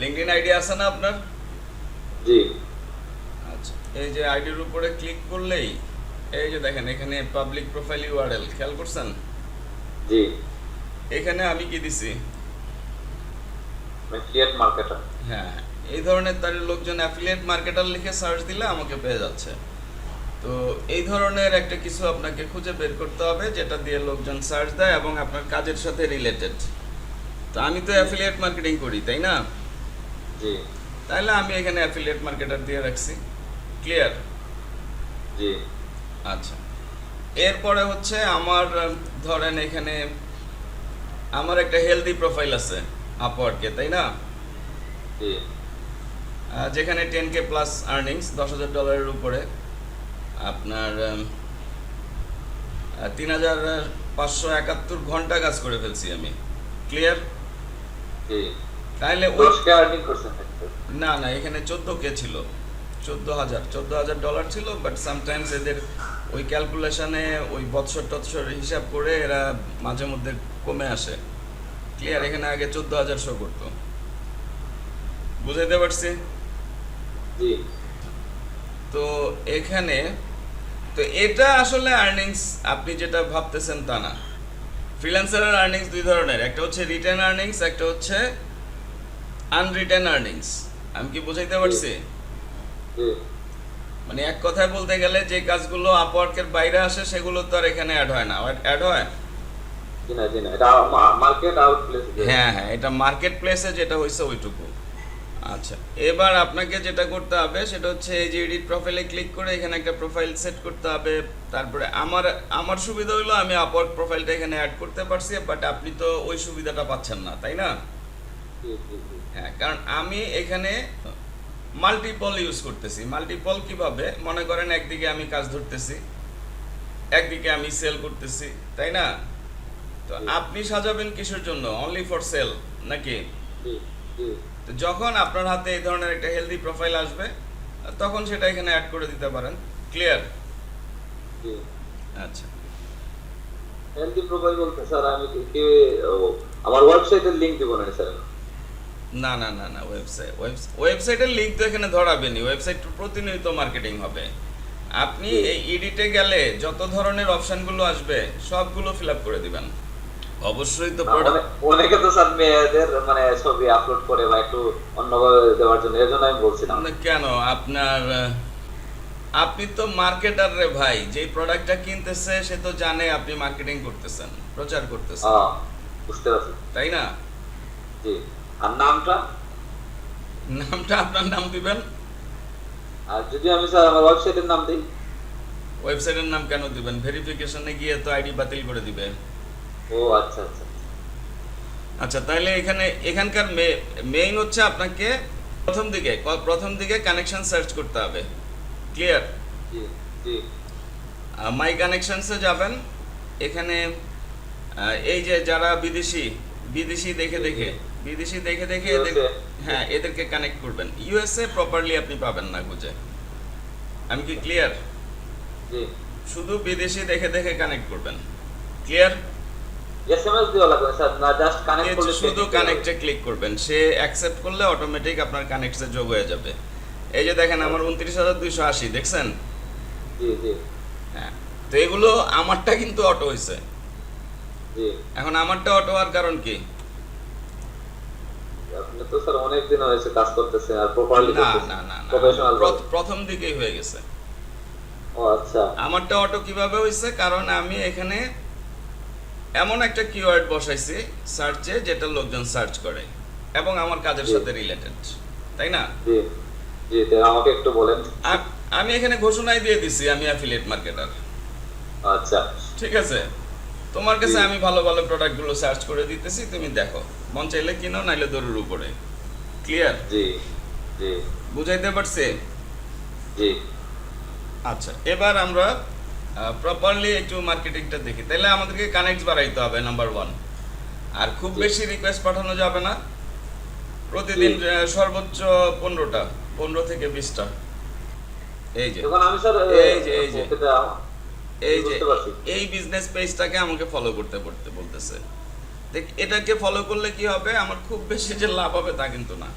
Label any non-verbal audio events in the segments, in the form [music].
LinkedIn ID আছে না আপনার? জি। আচ্ছা এই যে আইডির উপরে ক্লিক করলেই এই যে দেখেন এখানে পাবলিক প্রোফাইল ইউআরএল খেয়াল করছেন? জি। এখানে আমি কি দিছি? অ্যাফিলিয়েট মার্কেটার হ্যাঁ এই ধরনের তার লোকজন অ্যাফিলিয়েট মার্কেটার লিখে সার্চ দিলে আমাকে পেয়ে যাচ্ছে। তো এই ধরনের একটা কিছু আপনাকে খুঁজে বের করতে হবে যেটা দিয়ে লোকজন সার্চ দেয় এবং আপনার কাজের সাথে রিলেটেড তো আমি তো অ্যাফিলিয়েট মার্কেটিং করি তাই না? জি। তাইলে আমি এখানে অ্যাফিলিয়েট মার্কেটার দিয়ে রাখছি। ক্লিয়ার জি। আচ্ছা। এরপরে হচ্ছে আমার ধরেন এখানে আমার একটা হেলদি প্রোফাইল আছে আপওয়ার্ডকে তাই না? জি। যেখানে টেন কে প্লাস আর্নিংস দশ হাজার ডলারের উপরে। আপনার তিন হাজার পাঁচশো একাত্তর ঘণ্টা কাজ করে ফেলছি আমি। ক্লিয়ার জি। তাহলে ওই। না না এখানে চোদ্দ কে ছিল? চোদ্দ হাজার। চোদ্দ হাজার ডলার ছিল বাট সামটাইমস এদের ওই ক্যালকুলেশনে ওই বৎসর টৎসর হিসাব করে এরা মাঝে মধ্যে কমে আসে। ক্লিয়ার এখানে আগে চোদ্দ হাজার শো করতো। বুঝাইতে পারছি? জি। তো এখানে তো এটা আসলে আর্নিংস আপনি যেটা ভাবতেছেন তা না। ফ্রিল্যান্সারের আর্নিংস দুই ধরনের একটা হচ্ছে রিটার্ন আর্নিংস একটা হচ্ছে আনরিটার্ন আর্নিংস আমি কি বুঝাইতে পারছি? মানে এক কথায় বলতে গেলে যে কাজগুলো আপওয়ার্কের বাইরে আসে সেগুলো তো আর এখানে অ্যাড হয় না। অ্যাড হয়? হ্যাঁ হ্যাঁ এটা মার্কেট প্লেসে যেটা হয়েছে ওইটুকু। আচ্ছা এবার আপনাকে যেটা করতে হবে সেটা হচ্ছে এই যে এডিট প্রোফাইলে ক্লিক করে এখানে একটা প্রোফাইল সেট করতে হবে। তারপরে আমার আমার সুবিধা হলো আমি আপওয়ার্ক প্রোফাইলটা এখানে অ্যাড করতে পারছি বাট আপনি তো ওই সুবিধাটা পাচ্ছেন না তাই না? কারণ আমি এখানে মাল্টিপল ইউজ করতেছি। মাল্টিপল কীভাবে? মনে করেন একদিকে আমি কাজ ধরতেছি একদিকে আমি সেল করতেছি তাই না? তো আপনি সাজাবেন কিসের জন্য? অনলি ফর সেল নাকি? তো যখন আপনার হাতে এই ধরনের একটা হেলদি প্রোফাইল আসবে তখন সেটা এখানে অ্যাড করে দিতে পারেন। ক্লিয়ার আচ্ছা। হেলদি প্রোফাইল বলতে স্যার আমি কি আমার ওয়েবসাইটের লিংক দিব না স্যার? না না না না ওয়েবসাইট ওয়েবসাইটের লিঙ্ক তো এখানে ধরাবেনি ওয়েবসাইট প্রতিনিয়ত মার্কেটিং হবে। আপনি এই এডিটে গেলে যত ধরনের অপশনগুলো আসবে সবগুলো ফিল আপ করে দিবেন। অবশ্যই তো অনেকে তো স্যার মেয়েদের মানে ছবি আপলোড করে বা একটু অন্যভাবে দেওয়ার জন্য এর জন্য আমি বলছিলাম। কেন? আপনার আপনি তো মার্কেটার রে ভাই। যেই প্রোডাক্টটা কিনতেছে সে তো জানে আপনি মার্কেটিং করতেছেন প্রচার করতেছেন। বুঝতে পারছি। তাই না? জি। আর নামটা? নামটা আপনার নাম দিবেন? আর যদি আমি স্যার আমার ওয়েবসাইটের নাম দিই? ওয়েবসাইটের নাম কেন দিবেন? ভেরিফিকেশনে গিয়ে তো আইডি বাতিল করে দিবে। ও আচ্ছা আচ্ছা। আচ্ছা তাহলে এখানে এখানকার মেইন হচ্ছে আপনাকে প্রথম দিকে প্রথম দিকে কানেকশন সার্চ করতে হবে। ক্লিয়ার মাই কানেকশনসে যাবেন। এখানে এই যে যারা বিদেশি বিদেশি দেখে দেখে। বিদেশি দেখে দেখে এদের হ্যাঁ এদেরকে কানেক্ট করবেন। ইউএসএ প্রপারলি আপনি পাবেন না খুঁজে। আমি কি ক্লিয়ার শুধু বিদেশি দেখে দেখে কানেক্ট করবেন। ক্লিয়ার এসএমএস দেওয়া লাগবে। স্যার না জাস্ট কানেক্ট করলে শুধু কানেক্টে ক্লিক করবেন। সে অ্যাকসেপ্ট করলে অটোমেটিক আপনার কানেক্টসে যোগ হয়ে যাবে। এই যে দেখেন আমার উনত্রিশ হাজার দুইশো আশি দেখছেন? জি জি। হ্যাঁ তো এগুলো আমারটা কিন্তু অটো হয়েছে জি। এখন আমারটা অটো হওয়ার কারণ কি? তো স্যার অনেক দিন হয়েছে কাজ করতেছেন আর প্রপারলি না না না প্রফেশনাল প্রথম দিকেই হয়ে গেছে। ও আচ্ছা। আমারটা অটো কীভাবে হয়েছে কারণ আমি এখানে এমন একটা কিওয়ার্ড বসাইছি সার্চে যেটা লোকজন সার্চ করে এবং আমার কাজের সাথে রিলেটেড তাই না? জি জি আমাকে একটু বলেন। আমি এখানে ঘোষণাই দিয়ে দিছি আমি অ্যাফিলিয়েট মার্কেটার আচ্ছা। ঠিক আছে? তোমার কাছে আমি ভালো ভালো প্রোডাক্টগুলো সার্চ করে দিতেছি তুমি দেখো। মন চাইলে কিনো নাইলে দৌড়ের উপরে। ক্লিয়ার জি জি। বুঝাইতে পারছে? জি। আচ্ছা এবার আমরা প্রপারলি একটু মার্কেটিংটা দেখি। তাহলে আমাদেরকে কানেক্ট বাড়াইতে হবে নাম্বার ওয়ান আর খুব বেশি রিকোয়েস্ট পাঠানো যাবে না। প্রতিদিন সর্বোচ্চ পনেরোটা পনেরো থেকে বিশটা। এই যে। এই যে, এই যে। এই যে। এই বিজনেস পেজটাকে আমাকে ফলো করতে করতে বলতেছে। এটাকে ফলো করলে কি হবে? আমার খুব বেশি যে লাভ হবে তা কিন্তু না।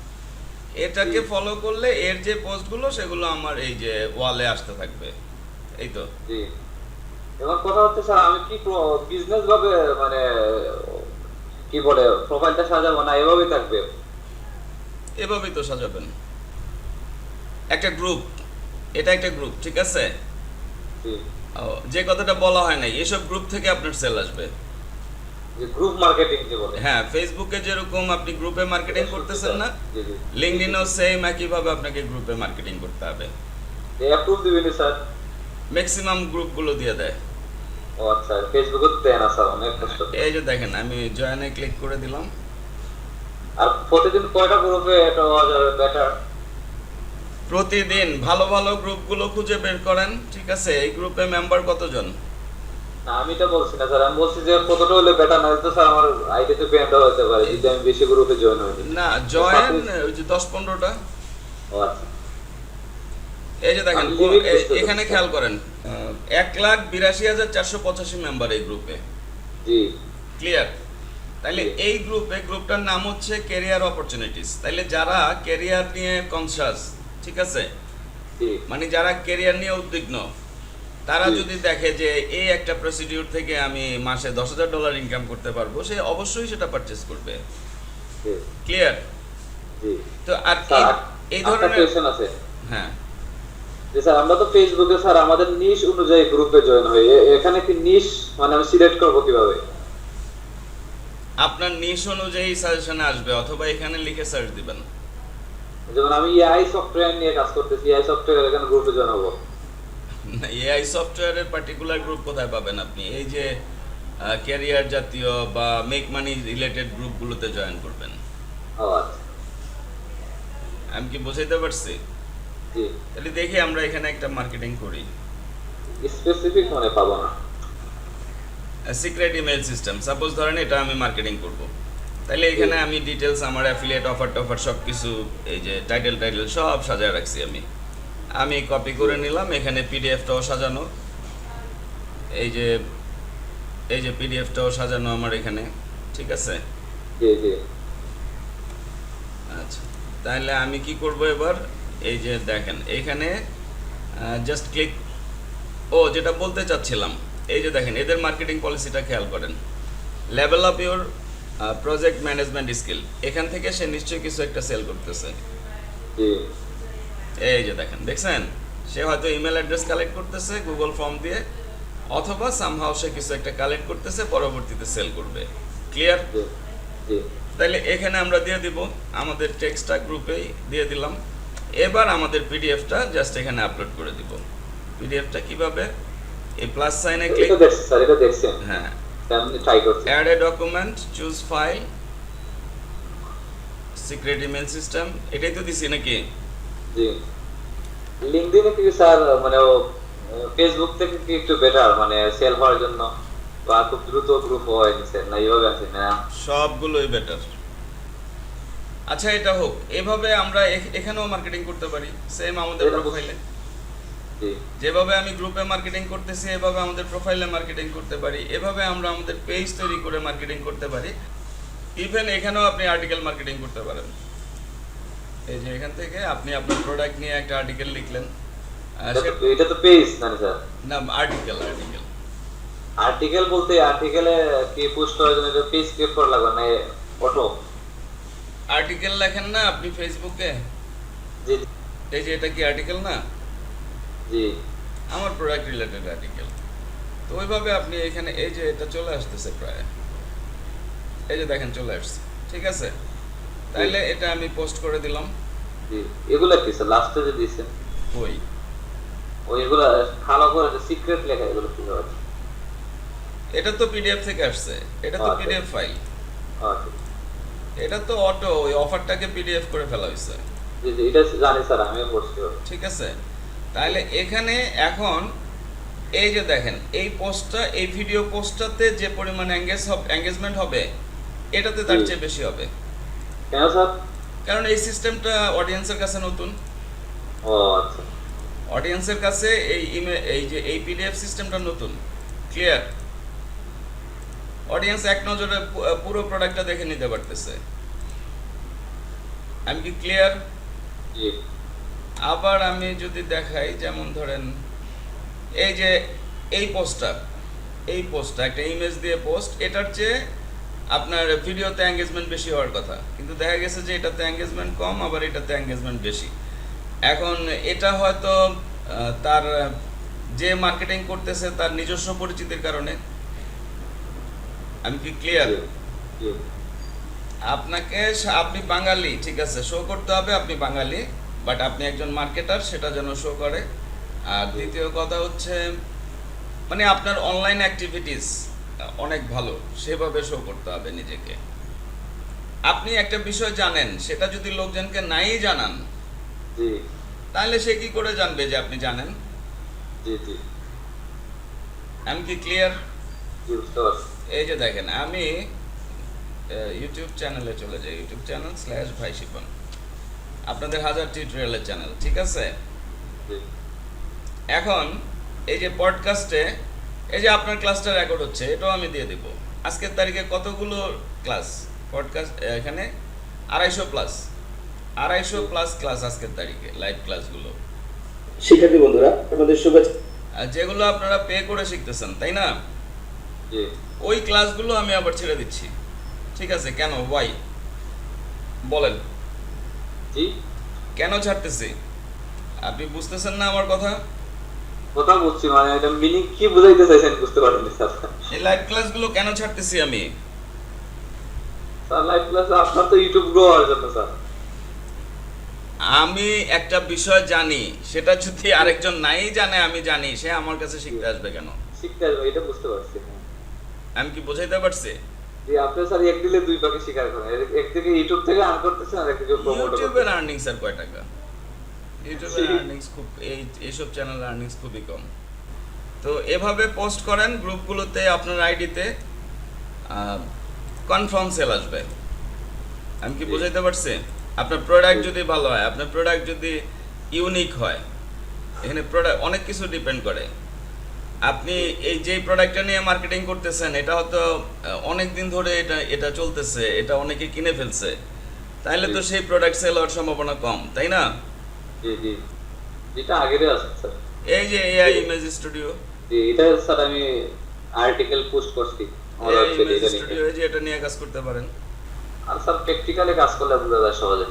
এটাকে। ফলো করলে এর যে পোস্টগুলো সেগুলো আমার এই যে ওয়ালে আসতে থাকবে। এই তো। জি। এবার কথা হচ্ছে স্যার আমি কি বিজনেস ভাবে মানে কি বলে প্রোফাইলটা সাজাবো না এভাবেই থাকবে? এভাবেই তো সাজাবেন। একটা গ্রুপ এটা একটা গ্রুপ ঠিক আছে? যে কথাটা বলা হয় নাই এসব গ্রুপ থেকে আপনার সেল আসবে। গ্রুপ মার্কেটিং যে বলে। হ্যাঁ ফেসবুকে যেরকম আপনি গ্রুপে মার্কেটিং করতেছেন না জি জি। সেম একইভাবে আপনাকে গ্রুপে মার্কেটিং করতে হবে। অ্যাপ্রুভ দিবেন স্যার ম্যাক্সিমাম গ্রুপগুলো দিয়ে দেয়। ও আচ্ছা ফেসবুকে তো দেয় না স্যার অনেক কষ্ট। এই যে দেখেন আমি জয়েনে ক্লিক করে দিলাম। আর প্রতিদিন কয়টা গ্রুপে এটা হওয়া যাবে বেটার প্রতিদিন ভালো ভালো গ্রুপগুলো খুঁজে বের করেন ঠিক আছে? এই গ্রুপে মেম্বার কতজন? না আমি এটা বলছি না স্যার। আমি বলছি যে কতটা হলে বেটার না তো স্যার আমার ব্যান্ড হতে পারে যদি আমি বেশি গ্রুপে জয়েন হই। না জয়েন ওই যে দশ পনেরোটা। ও আচ্ছা। এই যে দেখেন এখানে খেয়াল করেন এক লাখ বিরাশি হাজার চারশো পঁচাশি মেম্বার এই গ্রুপে জি। ক্লিয়ার তাইলে এই গ্রুপে গ্রুপটার নাম হচ্ছে ক্যারিয়ার অপরচুনিটিস তাইলে যারা ক্যারিয়ার নিয়ে কনসাস ঠিক আছে? মানে যারা ক্যারিয়ার নিয়ে উদ্বিগ্ন তারা যদি দেখে যে এই একটা প্রসিডিউর থেকে আমি মাসে দশ হাজার ডলার ইনকাম করতে পারব সে অবশ্যই সেটা পারচেস করবে। ক্লিয়ার তো আর এই- ধরনের হ্যাঁ। যে স্যার আমরা তো ফেসবুকে স্যার আমাদের নিশ অনুযায়ী গ্রুপে জয়েন হই। এখানে কি নিশ মানে আমি সিলেক্ট করব কীভাবে? আপনার নিশ অনুযায়ী সাজেশনে আসবে অথবা এখানে লিখে সার্চ দিবেন। যেমন আমি এআই সফটওয়্যার নিয়ে কাজ করতেছি এআই সফটওয়্যার এখানে গ্রুপে জয়েন হব। এআই সফটওয়্যারের পার্টিকুলার গ্রুপ কোথায় পাবেন আপনি? এই যে ক্যারিয়ার জাতীয় বা মেক মানি রিলেটেড গ্রুপগুলোতে জয়েন করবেন। আচ্ছা। আমি কি বোঝাইতে পারছি? তাহলে দেখি আমরা এখানে একটা মার্কেটিং করি। স্পেসিফিক মানে পাবো না। সিক্রেট ইমেল সিস্টেম সাপোজ ধরেন এটা আমি মার্কেটিং করব। তাহলে এখানে আমি ডিটেলস আমার অ্যাফিলিয়েট অফার টফার সব কিছু এই যে টাইটেল টাইটেল সব সাজায় রাখছি আমি। আমি কপি করে নিলাম এখানে পিডিএফটাও সাজানো। এই যে এই যে পিডিএফটাও সাজানো আমার এখানে ঠিক আছে? আচ্ছা তাহলে আমি কি করব এবার? এই যে দেখেন এখানে জাস্ট ক্লিক ও যেটা বলতে চাচ্ছিলাম এই যে দেখেন এদের মার্কেটিং পলিসিটা খেয়াল করেন। Level up your project management skill এখান থেকে সে নিশ্চয়ই কিছু একটা সেল করতেছে। এই যে দেখেন দেখছেন? সে হয়তো ইমেল অ্যাড্রেস কালেক্ট করতেছে গুগল ফর্ম দিয়ে অথবা সামহাও সে কিছু একটা কালেক্ট করতেছে পরবর্তীতে সেল করবে। ক্লিয়ার তাহলে এখানে আমরা দিয়ে দিব আমাদের টেক্সটটা গ্রুপেই দিয়ে দিলাম। এবার আমাদের পিডিএফটা জাস্ট এখানে আপলোড করে দিব। পিডিএফটা কীভাবে? এই প্লাস সাইনে ক্লিক দেখছি হ্যাঁ। Add a document choose file secret email system এটাই তো দিছি নাকি? জি। কি স্যার মানে ফেসবুক থেকে কি একটু বেটার মানে সেল হওয়ার জন্য? বা খুব দ্রুত গ্রুপ হয় না এইভাবে আছে না? সবগুলোই বেটার আচ্ছা এটা হোক। এভাবে আমরা এখানেও মার্কেটিং করতে পারি সেম আমাদের প্রোফাইলে যেভাবে আমি গ্রুপে মার্কেটিং করতেছি এভাবে আমাদের প্রোফাইলে মার্কেটিং করতে পারি। এভাবে আমরা আমাদের পেজ তৈরি করে মার্কেটিং করতে পারি। ইভেন এখানেও আপনি আর্টিকেল মার্কেটিং করতে পারেন। এই যে এখান থেকে আপনি আপনার প্রোডাক্ট নিয়ে একটা আর্টিকেল লিখলেন। এটা তো- পেজ না স্যার না আর্টিকেল আর্টিকেল আর্টিকেল বলতে আর্টিকেলে কি পোস্ট করার জন্য পেজ ক্রিয়েট করা লাগবে না অটো আর্টিকেল লেখেন না আপনি ফেসবুকে জি। এই যে এটা কি আর্টিকেল না? জি। আমার প্রোডাক্ট রিলেটেড আর্টিকেল তো ওইভাবে আপনি এখানে এই যে এটা চলে আসতেছে প্রায়। এই যে দেখেন চলে আসছে। ঠিক আছে? তাইলে এটা আমি পোস্ট করে দিলাম। জি এগুলা কি স্যার লাস্টে যে দিয়েছেন? ওই। ওই এগুলা ভালো করে সিক্রেট লেখা এগুলো কি হবে এটা তো পিডিএফ থেকে আসছে। এটা তো আচ্ছা। পিডিএফ ফাইল আচ্ছা। এটা তো অটো ওই অফারটাকে পিডিএফ করে ফেলা হয়েছে জি জি এটা জানি স্যার আমিও পড়ছি। ঠিক আছে? তাহলে এখানে এখন এই যে দেখেন এই পোস্টটা এই ভিডিও পোস্টটাতে যে পরিমাণ এঙ্গেজ হবে এঙ্গেজমেন্ট হবে এটাতে তার চেয়ে বেশি হবে। কেন স্যার? কারণ এই সিস্টেমটা অডিয়েন্সের কাছে নতুন। ও আচ্ছা। অডিয়েন্সের কাছে এই এই যে এই পিডিএফ সিস্টেমটা নতুন। ক্লিয়ার অডিয়েন্স এক নজরে পুরো প্রোডাক্টটা দেখে নিতে পারতেছে। আমি কি ক্লিয়ার আবার আমি যদি দেখাই যেমন ধরেন এই যে এই পোস্টটা এই পোস্টটা একটা ইমেজ দিয়ে পোস্ট এটার চেয়ে আপনার ভিডিওতে এঙ্গেজমেন্ট বেশি হওয়ার কথা। কিন্তু দেখা গেছে যে এটাতে এঙ্গেজমেন্ট কম আবার এটাতে এঙ্গেজমেন্ট বেশি। এখন এটা হয়তো তার যে মার্কেটিং করতেছে তার নিজস্ব পরিচিতির কারণে। আমি কি ক্লিয়ার আপনাকে আপনি বাঙালি ঠিক আছে শো করতে হবে আপনি বাঙালি বাট আপনি একজন মার্কেটার সেটা যেন শো করে। আর দ্বিতীয় কথা হচ্ছে মানে আপনার অনলাইন অ্যাক্টিভিটিস অনেক ভালো সেভাবে শো করতে হবে নিজেকে। আপনি একটা বিষয় জানেন সেটা যদি লোকজনকে নাই জানান তাহলে সে কি করে জানবে যে আপনি জানেন? আমি কি ক্লিয়ার এই যে দেখেন আমি ইউটিউব চ্যানেলে চলে যাই ইউটিউব চ্যানেল স্ল্যাশ ভাই শিপন আপনাদের হাজার টিউটোরিয়ালের চ্যানেল ঠিক আছে? এখন এই যে পডকাস্টে এই যে আপনার ক্লাসটা রেকর্ড হচ্ছে এটাও আমি দিয়ে দিব। আজকের তারিখে কতগুলো ক্লাস পডকাস্ট এখানে আড়াইশো প্লাস আড়াইশো প্লাস ক্লাস আজকের তারিখে লাইভ ক্লাসগুলো শিক্ষার্থী বন্ধুরা আপনাদের শুভেচ্ছা। যেগুলো আপনারা পে করে শিখতেছেন তাই না? ওই ক্লাসগুলো আমি আবার ছেড়ে দিচ্ছি। ঠিক আছে কেন? ওয়াই বলেন। কেন ছাড়তেছি? আপনি বুঝতেছেন না আমার কথা? কথা বলছি মানে এটা মিনিং কি বুঝাইতে চাইছেন বুঝতে পারিনি স্যার এই লাইভ ক্লাসগুলো কেন ছাড়তেছি আমি? লাইভ ক্লাস আপনার তো ইউটিউব গ্রো হওয়ার জন্য স্যার আমি একটা বিষয় জানি সেটা যদি আরেকজন নাই জানে আমি জানি সে আমার কাছে শিখতে আসবে কেন? শিখতে আসবে এটা বুঝতে পারছি হ্যাঁ। আমি কি বোঝাইতে পারছি? জি আপনি স্যার এক দিলে দুই পাখি শিকার করেন এক- একদিকে ইউটিউব থেকে আর্ন করতেছেন আর একদিকে প্রমোট ইউটিউবের আর্নিংস আর কয় টাকা? ইউটিউবের আর্নিংস খুব এই এইসব চ্যানেল আর্নিংস খুবই কম। তো এভাবে পোস্ট করেন গ্রুপগুলোতে আপনার আইডিতে কনফার্ম সেল আসবে। আমি কি। বোঝাইতে পারছি? আপনার প্রোডাক্ট যদি ভালো হয় আপনার প্রোডাক্ট যদি ইউনিক হয় এখানে প্রোডাক্ট অনেক কিছু ডিপেন্ড করে। আপনি এই যে প্রোডাক্টটা নিয়ে মার্কেটিং করতেছেন এটা হয়তো অনেক দিন ধরে এটা এটা চলতেছে এটা অনেকে কিনে ফেলছে। তাইলে তো সেই প্রোডাক্ট সেল হওয়ার সম্ভাবনা কম তাই না? জি জি। যেটা আগেরই আছে স্যার এই যে এআই ইমেজ স্টুডিও জি এটা স্যার আমি আর্টিকেল পোস্ট করছি। আমার এআই ওয়েবসাইটে ইমেজ এটা নিয়ে স্টুডিও যে এটা নিয়ে কাজ করতে পারেন। আর স্যার প্র্যাকটিক্যালি কাজ করলে বোঝা যায় সহজে।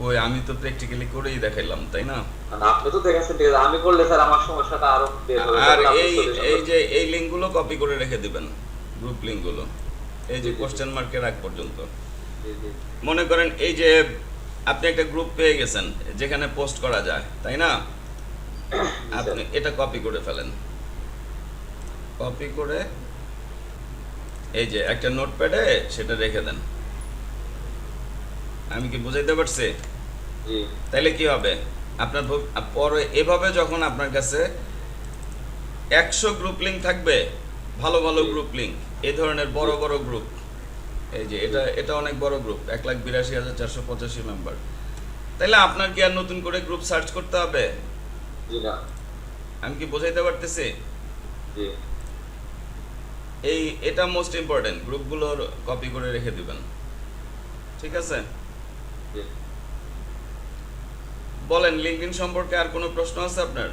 ওই আমি তো প্র্যাকটিক্যালি করেই দেখাইলাম তাই না? মানে আপনি তো ঠিক আছে। আমি করলে স্যার আমার সমস্যাটা আরও বের হবে আর এই এই যে এই লিঙ্কগুলো কপি করে রেখে দিবেন গ্রুপ লিঙ্কগুলো এই যে। কোশ্চেন মার্কের আগ পর্যন্ত। মনে করেন এই যে আপনি একটা গ্রুপ পেয়ে গেছেন যেখানে পোস্ট করা যায় তাই না? [coughs] আপনি এটা কপি করে ফেলেন। কপি করে এই যে একটা নোট নোটপ্যাডে সেটা রেখে দেন। আমি কি বুঝাইতে পারছি? জি। তাইলে কি হবে? আপনার পরে এভাবে যখন আপনার কাছে একশো গ্রুপ লিঙ্ক থাকবে ভালো ভালো গ্রুপ লিঙ্ক এই ধরনের বড় বড় গ্রুপ এই যে এটা এটা অনেক বড় গ্রুপ এক লাখ বিরাশি হাজার চারশো পঁচাশি মেম্বার তাইলে আপনার কি আর নতুন করে গ্রুপ সার্চ করতে হবে? আমি কি বোঝাইতে পারতেছি? এই এটা মোস্ট ইম্পর্টেন্ট গ্রুপগুলোর কপি করে রেখে দিবেন। ঠিক আছে? বলেন লিঙ্কডিন সম্পর্কে আর কোনো প্রশ্ন আছে আপনার?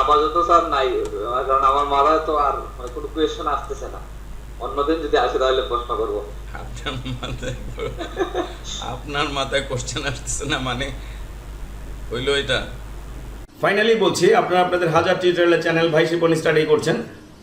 আপাতত স্যার নাই। কারণ আমার মাথায় তো আর কোনো কোয়েশ্চেন আসতেছে না। অন্যদিন যদি আসে তাহলে প্রশ্ন করব। আপনার মাথায় [laughs] আপনার মাথায় কোশ্চেন আসতেছে না মানে? হইল এটা। ফাইনালি বলছি আপনারা আপনাদের হাজার টিউটোরিয়ালের চ্যানেল ভাই শিপন স্টাডি করছেন।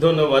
ধন্যবাদ।